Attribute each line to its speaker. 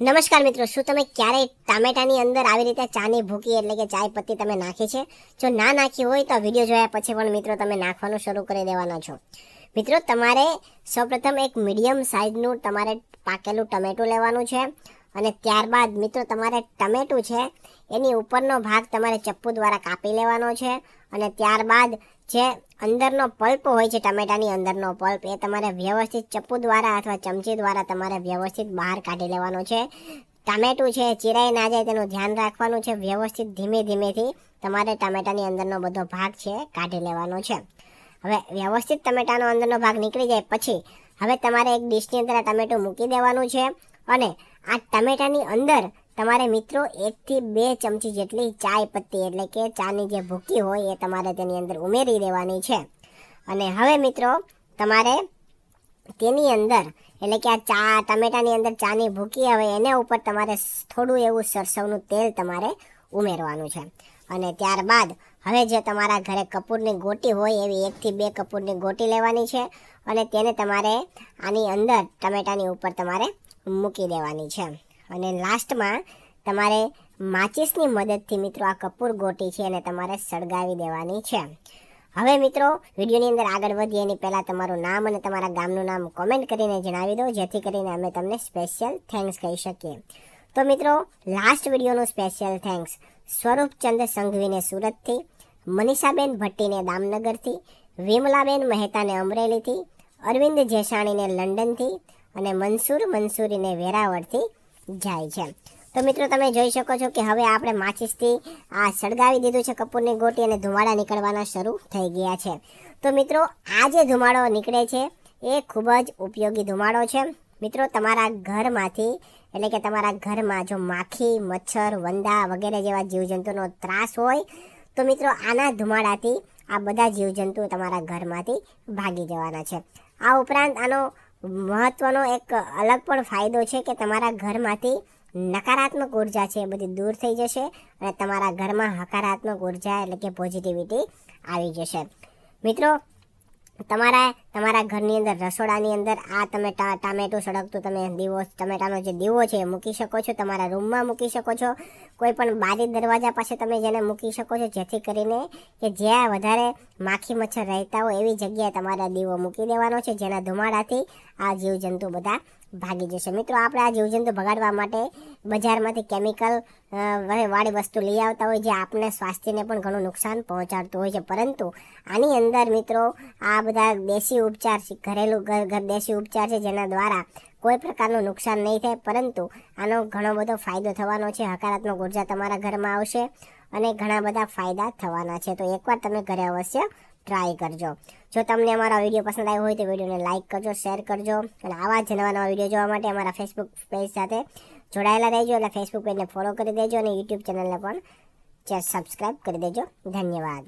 Speaker 1: નમસ્કાર મિત્રો, શું તમે ક્યારેય ટામેટાની અંદર આવી રીતે ચાની ભૂકી એટલે કે ચાય પત્તી તમે નાખી છે? જો ના નાખી હોય તો વીડિયો જોયા પછી પણ મિત્રો તમે નાખવાનું શરૂ કરી દેવાના છો. મિત્રો, તમારે સૌપ્રથમ એક મીડિયમ સાઇઝનું તમારે પાકેલું ટમેટું લેવાનું છે. અને ત્યારબાદ મિત્રો તમારે ટમેટું છે, એની ઉપરનો ભાગ તમારે ચપ્પુ દ્વારા કાપી લેવાનો છે અને ત્યારબાદ જે અંદરનો પલ્પ હોય છે, ટમેટાની અંદરનો પલ્પ, એ તમારે વ્યવસ્થિત ચપ્પુ દ્વારા અથવા ચમચી દ્વારા તમારે વ્યવસ્થિત બહાર કાઢી લેવાનો છે. ટામેટું છે ચીરાઈ ના જાય તેનું ધ્યાન રાખવાનું છે. વ્યવસ્થિત ધીમે ધીમેથી તમારે ટામેટાની અંદરનો બધો ભાગ છે, કાઢી લેવાનો છે. હવે વ્યવસ્થિત ટમેટાનો અંદરનો ભાગ નીકળી જાય પછી હવે તમારે એક ડીશની અંદર ટમેટું મૂકી દેવાનું છે અને આ ટમેટાની અંદર તમારે મિત્રો એકથી બે ચમચી જેટલી ચાય પત્તી, એટલે કે ચાની જે ભૂકી હોય એ તમારે તેની અંદર ઉમેરી દેવાની છે. અને હવે મિત્રો, તમારે તેની અંદર, એટલે કે આ ચા, ટમેટાની અંદર ચાની ભૂકી આવે, એના ઉપર તમારે થોડું એવું સરસવનું તેલ તમારે ઉમેરવાનું છે. અને ત્યારબાદ, હવે જે તમારા ઘરે કપૂરની ગોટી હોય, એવી એકથી બે કપૂરની ગોટી લેવાની છે. અને તેને તમારે આની અંદર ટમેટાની ઉપર તમારે મૂકી દેવાની છે. અને લાસ્ટમાં તમારે માચિસની મદદથી મિત્રો આ કપૂર ગોટી છે અને તમારે સળગાવી દેવાની છે. હવે મિત્રો, વિડીયોની અંદર આગળ વધીએ એની પહેલાં તમારું નામ અને તમારા ગામનું નામ કોમેન્ટ કરીને જણાવી દો, જેથી કરીને અમે તમને સ્પેશિયલ થેન્ક્સ કહી શકીએ. તો મિત્રો લાસ્ટ વિડીયોનું સ્પેશિયલ થેન્ક્સ સ્વરૂપચંદ સંઘવીને સુરતથી, મનીષાબેન ભટ્ટીને દામનગરથી, વિમલાબેન મહેતાને અમરેલીથી, અરવિંદ જેસાણીને લંડનથી અને મનસુર મંસૂરીને વેરાવળથી જાય છે. તો મિત્રો, તમે જોઈ શકો છો કે હવે આપણે માચિસથી આ સળગાવી દીધું છે કપૂરની ગોટી અને ધુમાડા નીકળવાના શરૂ થઈ ગયા છે. તો મિત્રો, આ જે ધુમાડો નીકળે છે, એ ખૂબ જ ઉપયોગી ધુમાડો છે. મિત્રો, તમારા ઘરમાંથી, એટલે કે તમારા ઘરમાં જો માખી, મચ્છર, વંદા વગેરે જેવા જીવજંતુનો ત્રાસ હોય, તો મિત્રો, આના ધુમાડાથી આ બધા જીવજંતુ તમારા ઘરમાંથી ભાગી જવાના છે. આ ઉપરાંત આનો મહત્વનો એક અલગ પણ ફાયદો છે કે તમારા ઘરમાંથી નકારાત્મક ઊર્જા છે એ બધી દૂર થઈ જશે અને તમારા ઘરમાં હકારાત્મક ઊર્જા એટલે કે પોઝિટિવિટી આવી જશે. મિત્રો તમારા તમારા ઘરની અંદર, રસોડાની અંદર આ તમે ટામેટું સળગતું તમે દીવો, ટમેટાનો જે દીવો છે મૂકી શકો છો, તમારા રૂમમાં મૂકી શકો છો. કોઈ પણ બારી દરવાજા પાસે તમે જેને મૂકી શકો છો, જેથી કરીને કે જ્યાં વધારે માખી મચ્છર રહેતા હોય એવી જગ્યાએ તમારા દીવો મૂકી દેવાનો છે, જેના ધુમાડાથી આ જીવજંતુ બધા ભાગી જશે. મિત્રો, આપણે આ જીવજંતુ ભગાડવા માટે બજારમાંથી કેમિકલ વાળી વસ્તુ લઈ આવતા હોય જે આપણે સ્વાસ્થ્યને પણ ઘણું નુકસાન પહોંચાડતું હોય છે. પરંતુ આની અંદર મિત્રો, આ બધા દેશી ઉપચાર છે ઘરેલું ઘર દેશી ઉપચાર છે જેના દ્વારા કોઈ પ્રકારનું નુકસાન નહીં થાય. પરંતુ આનો ઘણો બધો ફાયદો થવાનો છે. હકારાત્મક ઊર્જા તમારા ઘરમાં આવશે અને ઘણા બધા ફાયદા થવાના છે. તો એકવાર તમે ઘરે અવશ્ય ટ્રાય કરજો. જો તમને અમારો વીડિયો પસંદ આવ્યો હોય તો વિડીયોને લાઇક કરજો, શેર કરજો અને આવા જ નવા નવા વીડિયો જોવા માટે અમારા ફેસબુક પેજ સાથે જોડાયેલા રહેજો એટલે ફેસબુક પેજને ફોલો કરી દેજો અને યુટ્યુબ ચેનલને પણ સબસ્ક્રાઈબ કરી દેજો. ધન્યવાદ.